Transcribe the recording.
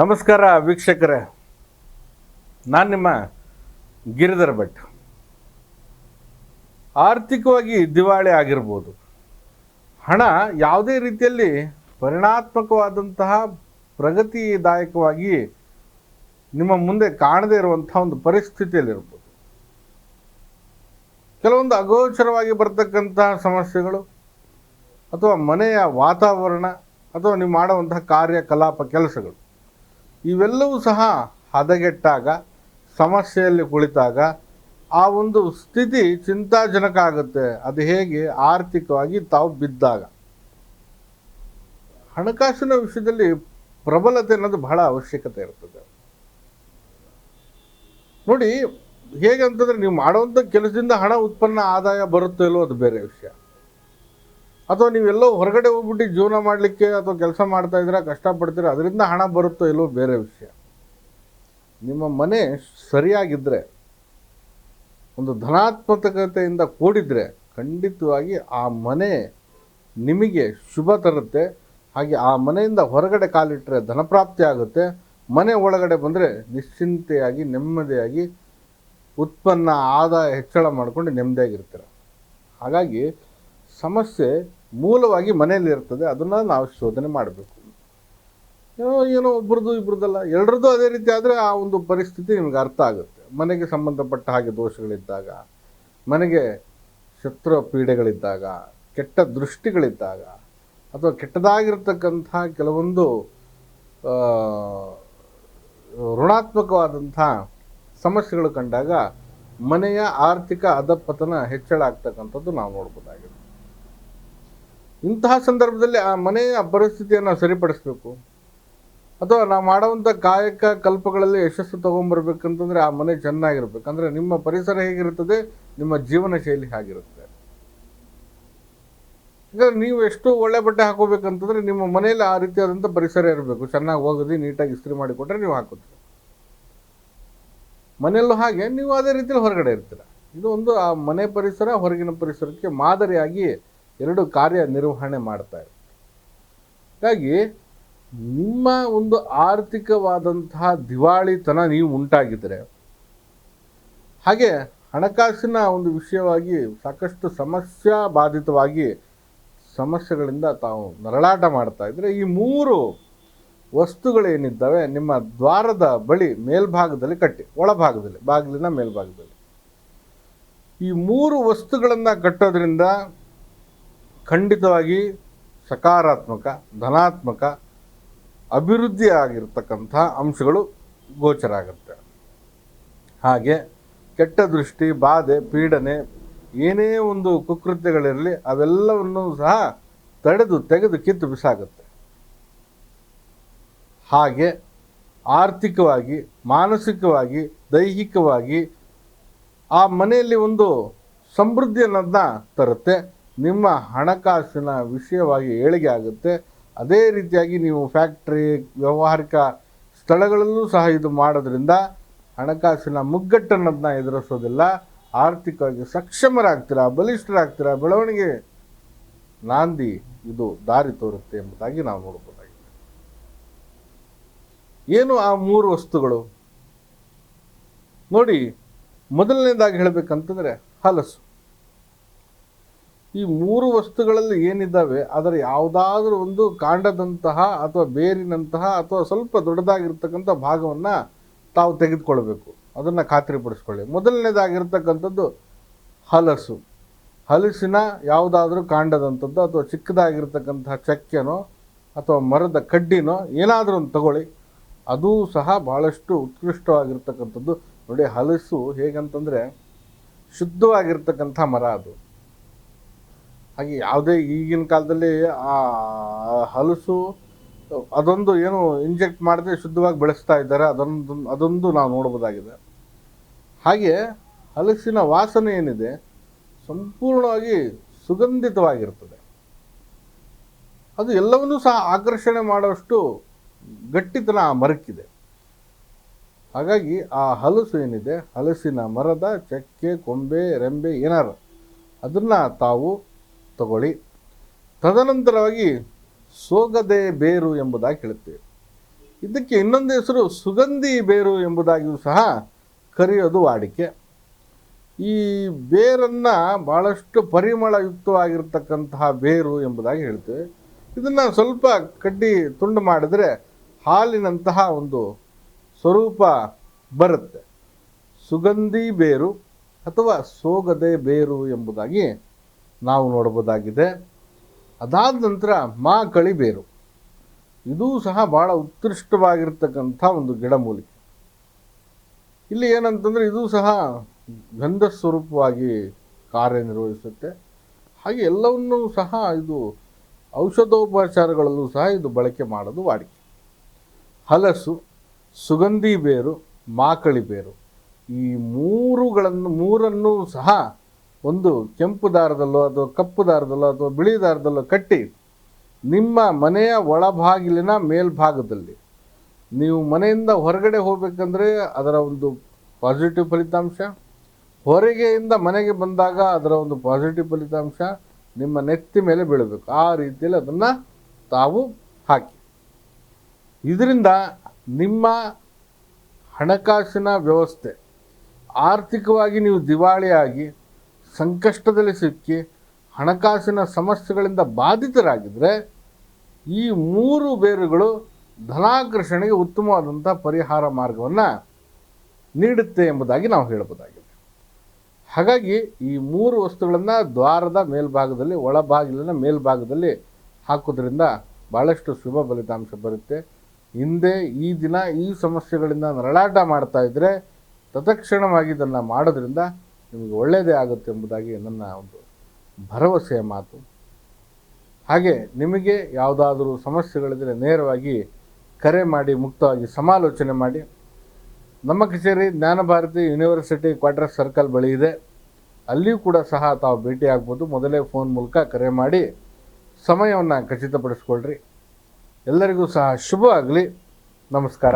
ನಮಸ್ಕಾರ ವೀಕ್ಷಕರೇ. ನಾನು ನಿಮ್ಮ ಗಿರಿಧರ ಭಟ್. ಆರ್ಥಿಕವಾಗಿ ದಿವಾಳಿ ಆಗಿರ್ಬೋದು. ಹಣ ಯಾವುದೇ ರೀತಿಯಲ್ಲಿ ಪರಿಣಾತ್ಮಕವಾದಂತಹ ಪ್ರಗತಿದಾಯಕವಾಗಿ ನಿಮ್ಮ ಮುಂದೆ ಕಾಣದೇ ಇರುವಂತಹ ಒಂದು ಪರಿಸ್ಥಿತಿಯಲ್ಲಿರ್ಬೋದು. ಕೆಲವೊಂದು ಅಗೋಚರವಾಗಿ ಬರ್ತಕ್ಕಂತಹ ಸಮಸ್ಯೆಗಳು ಅಥವಾ ಮನೆಯ ವಾತಾವರಣ ಅಥವಾ ನೀವು ಮಾಡುವಂತಹ ಕಾರ್ಯಕಲಾಪ ಕೆಲಸಗಳು. ಇವೆಲ್ಲವೂ ಸಹ ಹದಗೆಟ್ಟಾಗ, ಸಮಸ್ಯೆಯಲ್ಲಿ ಕುಳಿತಾಗ ಆ ಒಂದು ಸ್ಥಿತಿ ಚಿಂತಾಜನಕ ಆಗುತ್ತೆ. ಅದು ಹೇಗೆ? ಆರ್ಥಿಕವಾಗಿ ತಾವು ಬಿದ್ದಾಗ. ಹಣಕಾಸಿನ ವಿಷಯದಲ್ಲಿ ಪ್ರಬಲತೆ ಅನ್ನೋದು ಬಹಳ ಅವಶ್ಯಕತೆ ಇರ್ತದೆ. ನೋಡಿ ಹೇಗೆ ಅಂತಂದರೆ ನೀವು ಮಾಡುವಂಥ ಕೆಲಸದಿಂದ ಹಣ ಉತ್ಪನ್ನ ಆದಾಯ ಬರುತ್ತೋ ಇಲ್ಲೋ ಅದು ಬೇರೆ ವಿಷಯ. ಅಥವಾ ನೀವೆಲ್ಲೋ ಹೊರಗಡೆ ಹೋಗ್ಬಿಟ್ಟು ಜೀವನ ಮಾಡಲಿಕ್ಕೆ ಅಥವಾ ಕೆಲಸ ಮಾಡ್ತಾ ಇದ್ದೀರಾ, ಕಷ್ಟಪಡ್ತೀರಾ, ಅದರಿಂದ ಹಣ ಬರುತ್ತೋ ಇಲ್ಲೋ ಬೇರೆ ವಿಷಯ. ನಿಮ್ಮ ಮನೆ ಸರಿಯಾಗಿದ್ದರೆ ಒಂದು ಧನಾತ್ಮಕತೆಯಿಂದ ಕೂಡಿದರೆ ಖಂಡಿತವಾಗಿ ಆ ಮನೆ ನಿಮಗೆ ಶುಭ ತರುತ್ತೆ. ಹಾಗೆ ಆ ಮನೆಯಿಂದ ಹೊರಗಡೆ ಕಾಲಿಟ್ಟರೆ ಧನಪ್ರಾಪ್ತಿ ಆಗುತ್ತೆ. ಮನೆ ಒಳಗಡೆ ಬಂದರೆ ನಿಶ್ಚಿಂತೆಯಾಗಿ, ನೆಮ್ಮದಿಯಾಗಿ, ಉತ್ಪನ್ನ, ಆದಾಯ ಹೆಚ್ಚಳ ಮಾಡ್ಕೊಂಡು ನೆಮ್ಮದಿಯಾಗಿರ್ತೀರ. ಹಾಗಾಗಿ ಸಮಸ್ಯೆ ಮೂಲವಾಗಿ ಮನೆಯಲ್ಲಿರ್ತದೆ ಅದನ್ನು ನಾವು ಶೋಧನೆ ಮಾಡಬೇಕು. ಏನೋ ಏನೋ ಒಬ್ರದ್ದು ಇಬ್ರದ್ದಲ್ಲ ಎರಡರದ್ದು ಅದೇ ರೀತಿ ಆದರೆ ಆ ಒಂದು ಪರಿಸ್ಥಿತಿ ನಿಮ್ಗೆ ಅರ್ಥ ಆಗುತ್ತೆ. ಮನೆಗೆ ಸಂಬಂಧಪಟ್ಟ ಹಾಗೆ ದೋಷಗಳಿದ್ದಾಗ, ಮನೆಗೆ ಶತ್ರು ಪೀಡೆಗಳಿದ್ದಾಗ, ಕೆಟ್ಟ ದೃಷ್ಟಿಗಳಿದ್ದಾಗ, ಅಥವಾ ಕೆಟ್ಟದಾಗಿರ್ತಕ್ಕಂಥ ಕೆಲವೊಂದು ಋಣಾತ್ಮಕವಾದಂಥ ಸಮಸ್ಯೆಗಳು ಕಂಡಾಗ ಮನೆಯ ಆರ್ಥಿಕ ಅಧಪತನ ಹೆಚ್ಚಳ ಆಗ್ತಕ್ಕಂಥದ್ದು ನಾವು ನೋಡ್ಬೋದಾಗಿದೆ. ಇಂತಹ ಸಂದರ್ಭದಲ್ಲಿ ಆ ಮನೆಯ ಪರಿಸ್ಥಿತಿಯನ್ನು ಸರಿಪಡಿಸ್ಬೇಕು. ಅಥವಾ ನಾವು ಮಾಡುವಂಥ ಕಾಯಕ ಕಲ್ಪಗಳಲ್ಲಿ ಯಶಸ್ಸು ತೊಗೊಂಬರ್ಬೇಕಂತಂದರೆ ಆ ಮನೆ ಚೆನ್ನಾಗಿರ್ಬೇಕು. ಅಂದರೆ ನಿಮ್ಮ ಪರಿಸರ ಹೇಗಿರುತ್ತದೆ, ನಿಮ್ಮ ಜೀವನ ಶೈಲಿ ಹಾಗಿರುತ್ತೆ. ಯಾಕಂದರೆ ನೀವು ಎಷ್ಟು ಒಳ್ಳೆ ಬಟ್ಟೆ ಹಾಕೋಬೇಕಂತಂದರೆ ನಿಮ್ಮ ಮನೆಯಲ್ಲಿ ಆ ರೀತಿಯಾದಂಥ ಪರಿಸರ ಇರಬೇಕು. ಚೆನ್ನಾಗಿ ಹೋಗೋದು ನೀಟಾಗಿ ಇಸ್ತ್ರಿ ಮಾಡಿಕೊಟ್ರೆ ನೀವು ಹಾಕೋತೀರಿ. ಮನೆಯಲ್ಲೂ ಹಾಗೆ, ನೀವು ಅದೇ ರೀತಿಯಲ್ಲಿ ಹೊರಗಡೆ ಇರ್ತೀರ. ಇದು ಒಂದು ಆ ಮನೆ ಪರಿಸರ, ಹೊರಗಿನ ಪರಿಸರಕ್ಕೆ ಮಾದರಿಯಾಗಿ ಎರಡು ಕಾರ್ಯ ನಿರ್ವಹಣೆ ಮಾಡ್ತಾ ಇದೆ ಹಾಗಾಗಿ ನಿಮ್ಮ ಒಂದು ಆರ್ಥಿಕವಾದಂತಹ ದಿವಾಳಿತನ ನೀವು ಉಂಟಾಗಿದ್ದರೆ ಹಾಗೆ ಹಣಕಾಸಿನ ಒಂದು ವಿಷಯವಾಗಿ ಸಾಕಷ್ಟು ಸಮಸ್ಯಾ ಬಾಧಿತವಾಗಿ ಸಮಸ್ಯೆಗಳಿಂದ ತಾವು ನರಳಾಟ ಮಾಡ್ತಾ ಇದ್ರೆ, ಈ ಮೂರು ವಸ್ತುಗಳೇನಿದ್ದಾವೆ, ನಿಮ್ಮ ದ್ವಾರದ ಬಳಿ ಮೇಲ್ಭಾಗದಲ್ಲಿ ಕಟ್ಟಿ, ಒಳಭಾಗದಲ್ಲಿ, ಬಾಗಿಲಿನ ಮೇಲ್ಭಾಗದಲ್ಲಿ. ಈ ಮೂರು ವಸ್ತುಗಳನ್ನು ಕಟ್ಟೋದ್ರಿಂದ ಖಂಡಿತವಾಗಿ ಸಕಾರಾತ್ಮಕ, ಧನಾತ್ಮಕ ಅಭಿವೃದ್ಧಿ ಆಗಿರ್ತಕ್ಕಂಥ ಅಂಶಗಳು ಗೋಚರ ಆಗುತ್ತೆ ಹಾಗೆ ಕೆಟ್ಟ ದೃಷ್ಟಿ, ಬಾಧೆ, ಪೀಡನೆ, ಏನೇ ಒಂದು ಕುಕೃತ್ಯಗಳಿರಲಿ ಅವೆಲ್ಲವನ್ನು ಸಹ ತಡೆದು, ತೆಗೆದು, ಕಿತ್ತು ಬಿಸಾಗುತ್ತೆ. ಹಾಗೆ ಆರ್ಥಿಕವಾಗಿ, ಮಾನಸಿಕವಾಗಿ, ದೈಹಿಕವಾಗಿ ಆ ಮನೆಯಲ್ಲಿ ಒಂದು ಸಮೃದ್ಧಿ ಅನ್ನೋದನ್ನ ತರುತ್ತೆ. ನಿಮ್ಮ ಹಣಕಾಸಿನ ವಿಷಯವಾಗಿ ಏಳಿಗೆ ಆಗುತ್ತೆ. ಅದೇ ರೀತಿಯಾಗಿ ನೀವು ಫ್ಯಾಕ್ಟ್ರಿ, ವ್ಯಾವಹಾರಿಕ ಸ್ಥಳಗಳಲ್ಲೂ ಸಹ ಇದು ಮಾಡೋದ್ರಿಂದ ಹಣಕಾಸಿನ ಮುಗ್ಗಟ್ಟನ್ನೋದನ್ನ ಎದುರಿಸೋದಿಲ್ಲ. ಆರ್ಥಿಕವಾಗಿ ಸಕ್ಷಮರಾಗ್ತೀರಾ, ಬಲಿಷ್ಠರಾಗ್ತೀರಾ, ಬೆಳವಣಿಗೆ ನಾಂದಿ ಇದು ದಾರಿ ತೋರುತ್ತೆ ಎಂಬುದಾಗಿ ನಾವು ನೋಡ್ಬೋದಾಗಿದೆ. ಏನು ಆ ಮೂರು ವಸ್ತುಗಳು? ನೋಡಿ, ಮೊದಲನೇದಾಗಿ ಹೇಳಬೇಕಂತಂದ್ರೆ ಹಲಸು. ಈ ಮೂರು ವಸ್ತುಗಳಲ್ಲಿ ಏನಿದ್ದಾವೆ, ಅದರ ಯಾವುದಾದ್ರೂ ಒಂದು ಕಾಂಡದಂತಹ ಅಥವಾ ಬೇರಿನಂತಹ ಅಥವಾ ಸ್ವಲ್ಪ ದೊಡ್ಡದಾಗಿರ್ತಕ್ಕಂಥ ಭಾಗವನ್ನು ತಾವು ತೆಗೆದುಕೊಳ್ಬೇಕು ಅದನ್ನು ಖಾತ್ರಿಪಡಿಸ್ಕೊಳ್ಳಿ. ಮೊದಲನೇದಾಗಿರ್ತಕ್ಕಂಥದ್ದು ಹಲಸು. ಹಲಸಿನ ಯಾವುದಾದ್ರೂ ಕಾಂಡದಂಥದ್ದು ಅಥವಾ ಚಿಕ್ಕದಾಗಿರ್ತಕ್ಕಂತಹ ಚಕ್ಕೆನೋ ಅಥವಾ ಮರದ ಕಡ್ಡಿನೋ ಏನಾದರೂ ಒಂದು ತಗೊಳ್ಳಿ. ಅದೂ ಸಹ ಭಾಳಷ್ಟು ಉತ್ಕೃಷ್ಟವಾಗಿರ್ತಕ್ಕಂಥದ್ದು. ನೋಡಿ, ಹಲಸು ಹೇಗಂತಂದರೆ ಶುದ್ಧವಾಗಿರ್ತಕ್ಕಂಥ ಮರ ಅದು. ಹಾಗೆ ಯಾವುದೇ ಈಗಿನ ಕಾಲದಲ್ಲಿ ಆ ಹಲಸು ಅದೊಂದು ಏನು ಇಂಜೆಕ್ಟ್ ಮಾಡದೆ ಶುದ್ಧವಾಗಿ ಬೆಳೆಸ್ತಾ ಇದ್ದಾರೆ, ಅದೊಂದು ಅದೊಂದು ನಾವು ನೋಡ್ಬೋದಾಗಿದೆ. ಹಾಗೆ ಹಲಸಿನ ವಾಸನೆ ಏನಿದೆ, ಸಂಪೂರ್ಣವಾಗಿ ಸುಗಂಧಿತವಾಗಿರ್ತದೆ. ಅದು ಎಲ್ಲವನ್ನೂ ಸಹ ಆಕರ್ಷಣೆ ಮಾಡುವಷ್ಟು ಗಟ್ಟಿತನ ಆ ಮರಕ್ಕಿದೆ. ಹಾಗಾಗಿ ಆ ಹಲಸು ಏನಿದೆ, ಹಲಸಿನ ಮರದ ಚಕ್ಕೆ, ಕೊಂಬೆ, ರೆಂಬೆ, ಏನಾರು, ಅದನ್ನು ತಾವು ತಗೊಳ್ಳಿ. ತದನಂತರವಾಗಿ ಸೋಗದೆ ಬೇರು ಎಂಬುದಾಗಿ ಹೇಳುತ್ತೇವೆ. ಇದಕ್ಕೆ ಇನ್ನೊಂದು ಹೆಸರು ಸುಗಂಧಿ ಬೇರು ಎಂಬುದಾಗಿಯೂ ಸಹ ಕರೆಯೋದು ವಾಡಿಕೆ. ಈ ಬೇರನ್ನು ಭಾಳಷ್ಟು ಪರಿಮಳಯುಕ್ತವಾಗಿರ್ತಕ್ಕಂತಹ ಬೇರು ಎಂಬುದಾಗಿ ಹೇಳ್ತೇವೆ ಇದನ್ನು ಸ್ವಲ್ಪ ಕಡ್ಡಿ ತುಂಡು ಮಾಡಿದರೆ ಹಾಲಿನಂತಹ ಒಂದು ಸ್ವರೂಪ ಬರುತ್ತೆ. ಸುಗಂಧಿ ಬೇರು ಅಥವಾ ಸೋಗದೆ ಬೇರು ಎಂಬುದಾಗಿ ನಾವು ನೋಡಬಹುದಾಗಿದೆ. ಅದಾದ ನಂತರ ಮಾಕಳಿ ಬೇರು. ಇದೂ ಸಹ ಭಾಳ ಉತ್ಕೃಷ್ಟವಾಗಿರ್ತಕ್ಕಂಥ ಒಂದು ಗಿಡಮೂಲಿಕೆ ಇಲ್ಲಿ ಏನಂತಂದರೆ ಇದು ಸಹ ಗಂಧ ಸ್ವರೂಪವಾಗಿ ಕಾರ್ಯನಿರ್ವಹಿಸುತ್ತೆ. ಹಾಗೆ ಎಲ್ಲವನ್ನೂ ಸಹ ಇದು ಔಷಧೋಪಚಾರಗಳಲ್ಲೂ ಸಹ ಇದು ಬಳಕೆ ಮಾಡೋದು ವಾಡಿಕೆ. ಹಲಸು, ಸುಗಂಧಿ ಬೇರು ಮಾಕಳಿ ಬೇರು. ಈ ಮೂರುಗಳನ್ನು, ಮೂರನ್ನೂ ಸಹ ಒಂದು ಕೆಂಪು ದಾರದಲ್ಲೋ ಅಥವಾ ಕಪ್ಪು ದಾರದಲ್ಲೋ ಅಥವಾ ಬಿಳಿ ದಾರದಲ್ಲೋ ಕಟ್ಟಿ ನಿಮ್ಮ ಮನೆಯ ಒಳಭಾಗಿಲಿನ ಮೇಲ್ಭಾಗದಲ್ಲಿ ನೀವು ಮನೆಯಿಂದ ಹೊರಗಡೆ ಹೋಗಬೇಕಂದ್ರೆ ಅದರ ಒಂದು ಪಾಸಿಟಿವ್ ಫಲಿತಾಂಶ, ಹೊರಗೆಯಿಂದ ಮನೆಗೆ ಬಂದಾಗ ಅದರ ಒಂದು ಪಾಸಿಟಿವ್ ಫಲಿತಾಂಶ ನಿಮ್ಮ ನೆತ್ತಿ ಮೇಲೆ ಬೀಳಬೇಕು. ಆ ರೀತಿಯಲ್ಲಿ ಅದನ್ನು ತಾವು ಹಾಕಿ. ಇದರಿಂದ ನಿಮ್ಮ ಹಣಕಾಸಿನ ವ್ಯವಸ್ಥೆ, ಆರ್ಥಿಕವಾಗಿ ನೀವು ದಿವಾಳಿಯಾಗಿ ಸಂಕಷ್ಟದಲ್ಲಿ ಸಿಕ್ಕಿ ಹಣಕಾಸಿನ ಸಮಸ್ಯೆಗಳಿಂದ ಬಾಧಿತರಾಗಿದ್ದರೆ ಈ ಮೂರು ಬೇರುಗಳು ಧನಾಕರ್ಷಣೆಗೆ ಉತ್ತಮವಾದಂಥ ಪರಿಹಾರ ಮಾರ್ಗವನ್ನು ನೀಡುತ್ತೆ ಎಂಬುದಾಗಿ ನಾವು ಹೇಳಬಹುದಾಗಿದೆ. ಹಾಗಾಗಿ ಈ ಮೂರು ವಸ್ತುಗಳನ್ನು ದ್ವಾರದ ಮೇಲ್ಭಾಗದಲ್ಲಿ ಒಳಭಾಗಿಲಿನ ಮೇಲ್ಭಾಗದಲ್ಲಿ ಹಾಕೋದ್ರಿಂದ ಭಾಳಷ್ಟು ಶುಭ ಫಲಿತಾಂಶ ಬರುತ್ತೆ. ಹಿಂದೆ ಈ ದಿನ ಈ ಸಮಸ್ಯೆಗಳಿಂದ ನರಳಾಟ ಮಾಡ್ತಾ ಇದ್ದರೆ ತತ್ಕ್ಷಣವಾಗಿ ಇದನ್ನು ಮಾಡೋದ್ರಿಂದ ನಿಮಗೆ ಒಳ್ಳೆಯದೇ ಆಗುತ್ತೆ ಎಂಬುದಾಗಿ ನನ್ನ ಒಂದು ಭರವಸೆಯ ಮಾತು. ಹಾಗೆ ನಿಮಗೆ ಯಾವುದಾದರೂ ಸಮಸ್ಯೆಗಳಿದ್ದರೆ ನೇರವಾಗಿ ಕರೆ ಮಾಡಿ, ಮುಕ್ತವಾಗಿ ಸಮಾಲೋಚನೆ ಮಾಡಿ. ನಮ್ಮ ಕಚೇರಿ ಜ್ಞಾನಭಾರತಿ ಯೂನಿವರ್ಸಿಟಿ ಕ್ವಾರ್ಟರ್ ಸರ್ಕಲ್ ಬಳಿ ಇದೆ. ಅಲ್ಲಿಯೂ ಕೂಡ ಸಹ ತಾವು ಭೇಟಿ ಆಗ್ಬೋದು ಮೊದಲೇ ಫೋನ್ ಮೂಲಕ ಕರೆ ಮಾಡಿ ಸಮಯವನ್ನು ಖಚಿತಪಡಿಸ್ಕೊಳ್ರಿ. ಎಲ್ಲರಿಗೂ ಸಹ ಶುಭ ಆಗಲಿ. ನಮಸ್ಕಾರ.